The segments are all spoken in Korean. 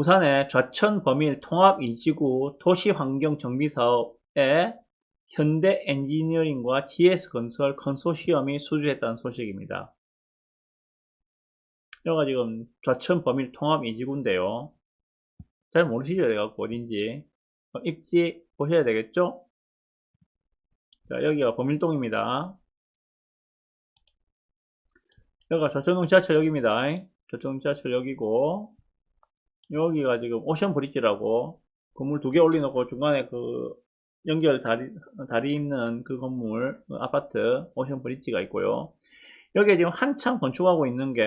부산의 좌천 범일 통합 이지구 도시 환경 정비 사업에 현대 엔지니어링과 GS 건설 컨소시엄이 수주했다는 소식입니다. 여기가 지금 좌천 범일 통합 이지구인데요. 잘 모르시죠? 내가 어딘지. 어, 입지 보셔야 되겠죠? 자, 여기가 범일동입니다. 여기가 좌천동 지하철역입니다. 좌천동 지하철역이고, 여기가 지금 오션 브릿지라고 건물 두 개 올려놓고 중간에 그 연결 다리, 다리 있는 그 건물, 그 아파트, 오션 브릿지가 있고요. 여기에 지금 한창 건축하고 있는 게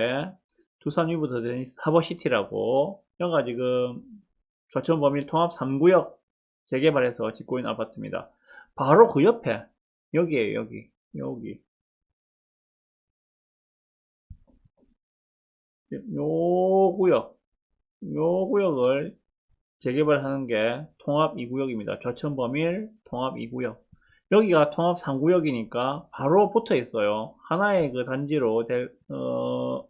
두산 위부터 된 하버시티라고, 여기가 지금 좌천 범일 통합 3구역 재개발해서 짓고 있는 아파트입니다. 바로 그 옆에, 여기에요, 여기, 여기. 요 구역, 요 구역을 재개발하는 게 통합 2구역입니다. 좌천 범일 통합 2구역. 여기가 통합 3구역이니까 바로 붙어 있어요. 하나의 그 단지로 대- 어,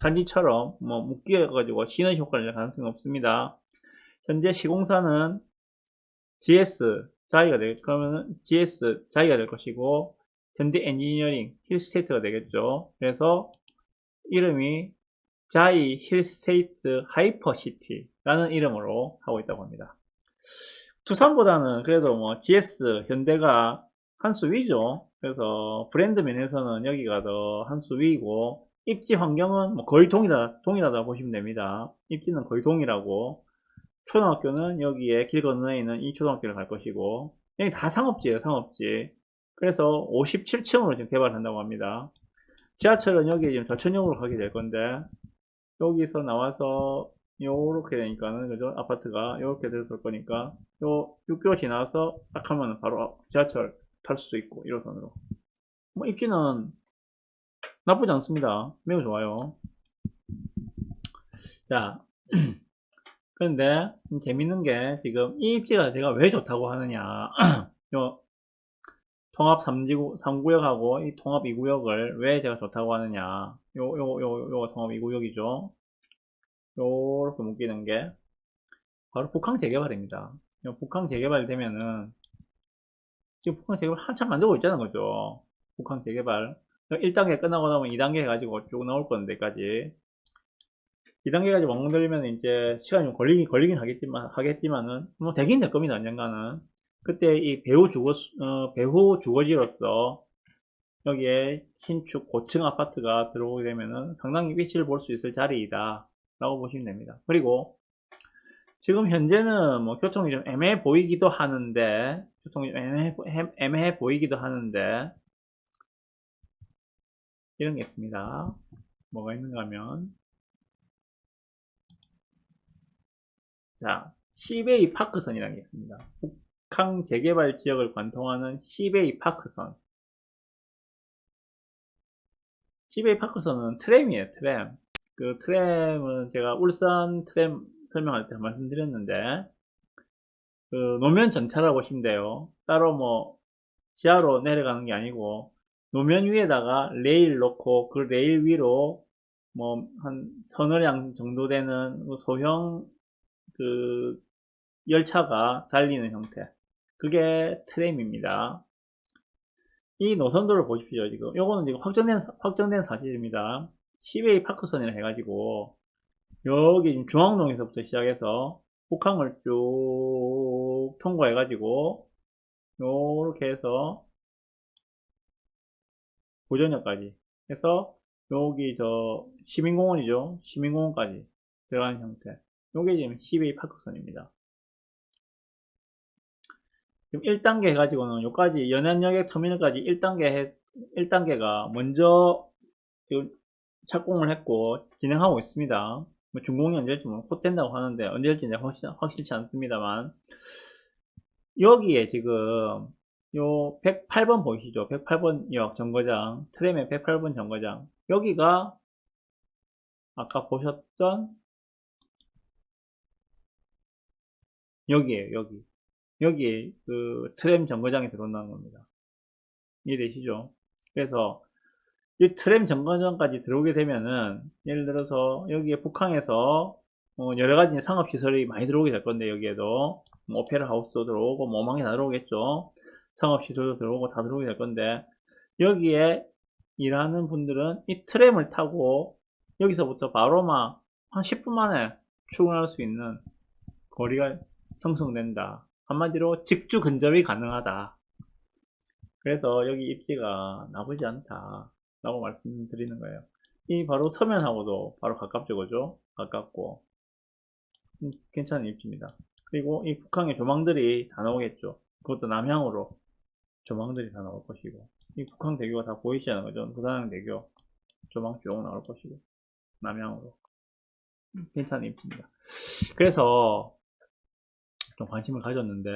단지처럼 뭐 묶여가지고 시너지 효과를 낼 가능성이 없습니다. 현재 시공사는 GS 자이가 될 그러면은 GS 자이가 될 것이고 현대 엔지니어링 힐스테이트가 되겠죠. 그래서 이름이 자이 힐스테이트 하이퍼시티라는 이름으로 하고 있다고 합니다. 두산보다는 그래도 뭐 GS 현대가 한 수 위죠. 그래서 브랜드 면에서는 여기가 더 한 수 위이고 입지 환경은 뭐 거의 동일하다, 동일하다 보시면 됩니다. 입지는 거의 동일하고 초등학교는 여기에 길 건너에 있는 이 초등학교를 갈 것이고 여기 다 상업지예요 상업지 그래서 57층으로 지금 개발한다고 합니다 지하철은 여기 지금 좌천역으로 가게 될 건데 여기서 나와서 요렇게 되니까는 그죠? 아파트가 요렇게 됐을 거니까 요 6개월 지나서 딱 하면 바로 지하철 탈 수도 있고 1호선으로. 뭐 입지는 나쁘지 않습니다. 매우 좋아요. 자 그런데 재밌는 게 지금 이 입지가 제가 왜 좋다고 하느냐. 요 통합 3지구, 3구역하고 이 통합 2구역을 왜 제가 좋다고 하느냐 요 요 요요 통합 2구역이죠. 요렇게 묶이는 게 바로 북항 재개발입니다. 요 북항 재개발 되면은 지금 북항 재개발 한참 만들고 있자는 거죠. 북항 재개발. 1단계 끝나고 나면 2단계 해가지고 쭉 나올 건데까지. 2단계까지 완공되려면 이제 시간이 좀 걸리긴, 걸리긴 하겠지만, 하겠지만은, 뭐 되긴 될 겁니다, 언젠가는. 그때 이 배후 주거, 어, 배후 주거지로서 여기에 신축 고층 아파트가 들어오게 되면은 상당히 위치를 볼 수 있을 자리이다. 라고 보시면 됩니다. 그리고 지금 현재는 뭐 교통이 좀 애매해 보이기도 하는데, 교통이 좀 애매해, 애매해 보이기도 하는데, 이런 게 있습니다. 뭐가 있는가 하면, 자, 시베이 파크선이라는 게 있습니다. 북항 재개발 지역을 관통하는 시베이 파크선. 시베이 파크선은 트램이에요, 트램. 그 트램은 제가 울산 트램 설명할 때 말씀드렸는데, 그 노면 전차라고 보시면 돼요. 따로 뭐 지하로 내려가는 게 아니고, 노면 위에다가 레일 놓고 그 레일 위로 뭐 한 서너 량 정도 되는 소형 그 열차가 달리는 형태. 그게 트램입니다. 이 노선도를 보십시오, 지금. 요거는 지금 확정된, 사- 확정된 사실입니다. 시베이 파크선이라 해가지고, 여기 중앙동에서부터 시작해서 북항을 쭉 통과해가지고, 요렇게 해서 고전역까지 해서, 여기 저 시민공원이죠. 시민공원까지 들어가는 형태. 요게 지금 시베이 파크선입니다. 지금 1단계 해가지고는 요까지 연안역역 터미널까지 1단계 해, 1단계가 먼저 지금 착공을 했고 진행하고 있습니다. 뭐 준공이 언제 될지 뭐곧 된다고 하는데 언제 될지 내가 확실, 확실치 않습니다만 여기에 지금 요 108번 보이시죠? 108번 역 정거장 트램의 108번 정거장 여기가 아까 보셨던 여기에요, 여기. 여기, 그, 트램 정거장이 들어온다는 겁니다. 이해되시죠? 그래서, 이 트램 정거장까지 들어오게 되면은, 예를 들어서, 여기에 북항에서 어, 여러 가지 상업 시설이 많이 들어오게 될 건데, 여기에도. 뭐 오페라 하우스도 들어오고, 뭐, 어망이 다 들어오겠죠. 상업 시설도 들어오고, 다 들어오게 될 건데, 여기에 일하는 분들은 이 트램을 타고, 여기서부터 바로 막, 한 10분 만에 출근할 수 있는 거리가 형성된다. 한마디로 직주 근접이 가능하다. 그래서 여기 입지가 나쁘지 않다. 라고 말씀드리는 거예요. 이 바로 서면하고도 바로 가깝죠, 그죠? 가깝고. 음, 괜찮은 입지입니다. 그리고 이 북한의 조망들이 다 나오겠죠. 그것도 남향으로 조망들이 다 나올 것이고. 이 북한대교가 다 보이시는 거죠? 부산항 대교 조망 쭉 나올 것이고. 남향으로. 음, 괜찮은 입지입니다. 그래서 좀 관심을 가졌는데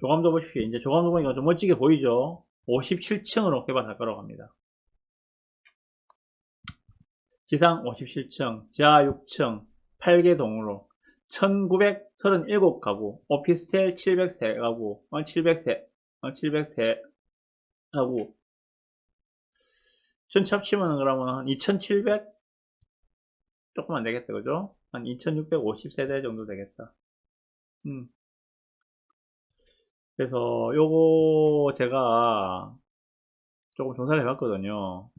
조감도 보십시오. 이제 조감도 보니까 좀 멋지게 보이죠? 57층으로 개발할 거라고 합니다. 지상 57층, 지하 6층, 8개 동으로 1937가구, 오피스텔 703가구, 703, 703 가구. 전체 합치면 그러면 한 2700? 조금 안 되겠다, 그죠? 한 2650세대 정도 되겠다. 음. 그래서 요거 제가 조금 조사를 해봤거든요.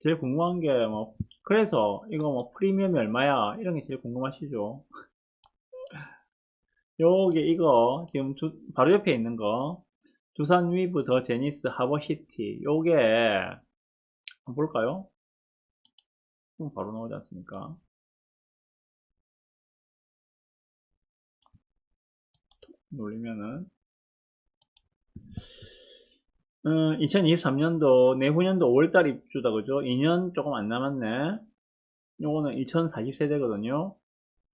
제일 궁금한 게 뭐 그래서 이거 뭐 프리미엄이 얼마야 이런 게 제일 궁금하시죠? 요게 이거 지금 주- 바로 옆에 있는 거 두산 위브 더 제니스 하버시티 요게 볼까요? 음, 바로 나오지 않습니까? 놀리면은 어, 2023년도 내후년도 5월달 입주다 그죠? 2년 조금 안 남았네. 요거는 2040세대거든요.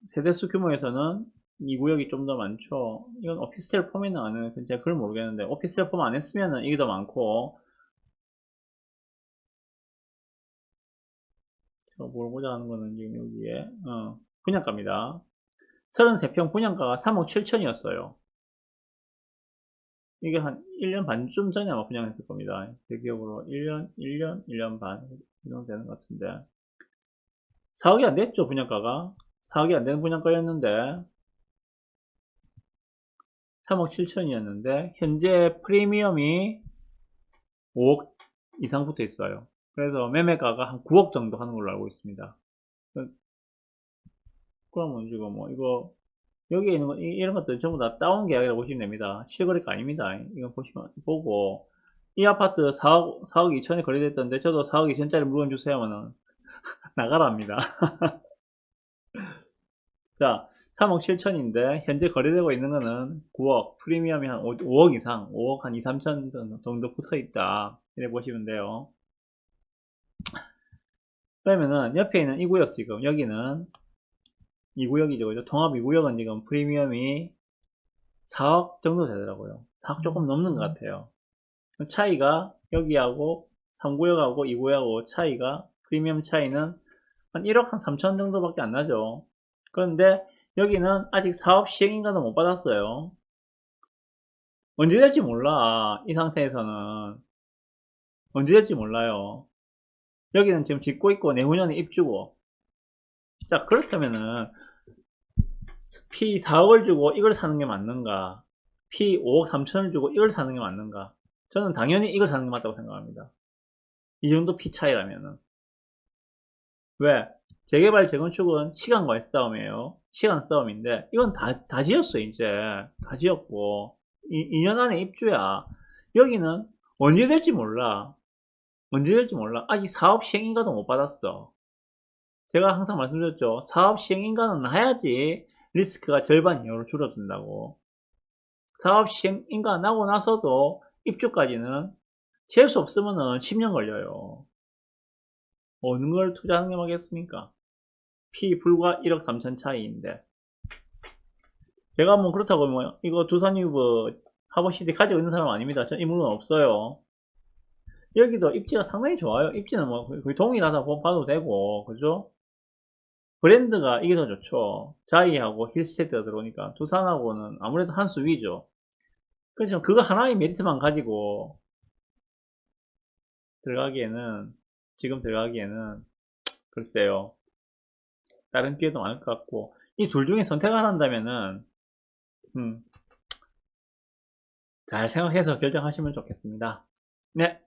세대수 규모에서는 이 구역이 좀 더 많죠. 이건 오피스텔 안 해요. 제가 그걸 모르겠는데 오피스텔 폼 안 했으면은 이게 더 많고 제가 뭘 보자 하는 거는 지금 여기에 어, 분양가입니다. 33평 분양가가 3억 7천이었어요. 이게 한 1년 반쯤 전에 아마 분양했을 겁니다. 제 기억으로 1년, 1년, 1년 반 이 정도 되는 것 같은데 4억이 안 됐죠 분양가가 4억이 안 되는 분양가였는데 3억 7천이었는데 현재 프리미엄이 5억 이상 붙어 있어요. 그래서 매매가가 한 9억 정도 하는 걸로 알고 있습니다. 그러면 지금 뭐 이거 여기에 있는 거 이- 이런 것들 전부 다 다운 계약이라고 보시면 됩니다. 실거래가 아닙니다. 이거 보시면 보고 이 아파트 4억 4억 2천에 거래됐던데 저도 4억 2천짜리 물건 주세요 하면은 나가라 합니다. 자, 3억 7천인데 현재 거래되고 있는 거는 9억, 프리미엄이 한 5, 억 이상, 5억 한 2, 3천 정도 붙어 있다. 이렇게 보시면 돼요. 그러면은 옆에 있는 이 구역 지금 여기는 이 구역이죠. 그죠? 통합 이 구역은 지금 프리미엄이 4억 정도 되더라고요. 4억 조금 넘는 것 같아요. 차이가 여기하고 3구역하고 2구역하고 차이가 프리미엄 차이는 한 1억 한 3천 정도밖에 안 나죠. 그런데 여기는 아직 사업 시행인가도 못 받았어요. 언제 될지 몰라. 이 상태에서는 언제 될지 몰라요. 여기는 지금 짓고 있고 내후년에 입주고. 자 그렇다면은 P 4억을 주고 이걸 사는 게 맞는가? P 5억 3천을 주고 이걸 사는 게 맞는가? 저는 당연히 이걸 사는 게 맞다고 생각합니다. 이 정도 P 차이라면은. 왜? 재개발, 재건축은 시간과의 싸움이에요. 시간 싸움인데, 이건 다, 다 지었어, 이제. 다 지었고. 이, 2년 안에 입주야. 여기는 언제 될지 몰라. 언제 될지 몰라. 아직 사업 시행인가도 못 받았어. 제가 항상 말씀드렸죠. 사업 시행인가는 나야지 리스크가 절반 이하로 줄어든다고. 사업 시행인가 나고 나서도 입주까지는 재수 없으면은 10년 걸려요. 어느 걸 투자하는 게 맞겠습니까? P 불과 1억 3천 차이인데. 제가 뭐 그렇다고 뭐 이거 두산유브 하버시티 가지고 있는 사람 아닙니다. 전 이 물건 없어요. 여기도 입지가 상당히 좋아요. 입지는 뭐 거의 동일하다 봐도 되고, 그죠? 브랜드가 이게 더 좋죠. 자이하고 힐스테이트가 들어오니까 두산하고는 아무래도 한 수 위죠. 그래서 그거 하나의 메리트만 가지고 들어가기에는 지금 들어가기에는 글쎄요. 다른 기회도 많을 것 같고 이 둘 중에 선택을 한다면은 음, 잘 생각해서 결정하시면 좋겠습니다. 네,